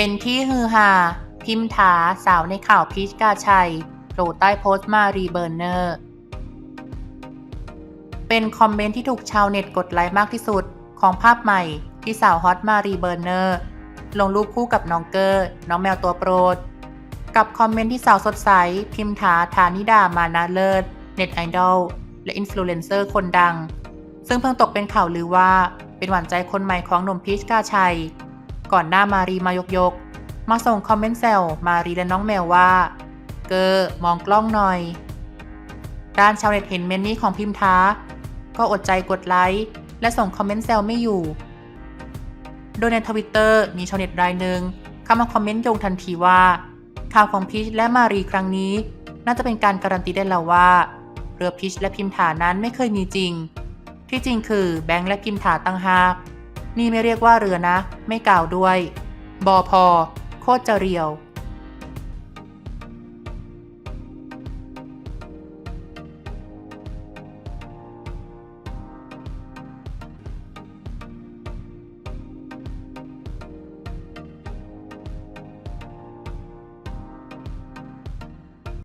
เป็นที่ฮือฮาพิมถาสาวในข่าวพีชกาชัยโผล่ใต้โพสต์มารีเบอร์เนอร์ เป็นคอมเมนต์ที่ถูกชาวเน็ตกดไลค์มากที่สุดของภาพใหม่ที่สาวฮอตมารีเบอร์เนอร์ ลงรูปคู่กับน้องเกอร์ น้องแมวตัวโปรด กับคอมเมนต์ที่สาวสดใส พิมถาฐานิดามานาเลิศเน็ตไอดอลและอินฟลูเอนเซอร์คนดัง ซึ่งเพิ่งตกเป็นข่าวลือว่าเป็นหวานใจคนใหม่ของหนุ่มพีชกาชัย ก่อนหน้ามารีมายกยก มาส่งคอมเมนต์แซวมารีและน้องแมวว่า เกอร์มองกล้องหน่อย ด้านชาวเน็ตเห็นเมนนี้ของพิมท้า ก็อดใจกดไลค์และส่งคอมเมนต์แซวไม่อยู่ โดยในทวิตเตอร์มีชาวเน็ตรายหนึ่งเข้ามาคอมเมนต์โยงทันทีว่า ข่าวของพีชและมารีครั้งนี้ น่าจะเป็นการการันตีได้แล้วว่าเรือพีชและพิมถานั้นไม่เคยมีจริง ที่จริงคือแบงค์และพิมถาตั้งหาก นี่ไม่เรียกว่าเรือนะ ไม่กล่าวด้วย บอพอ โคตรจะเรียว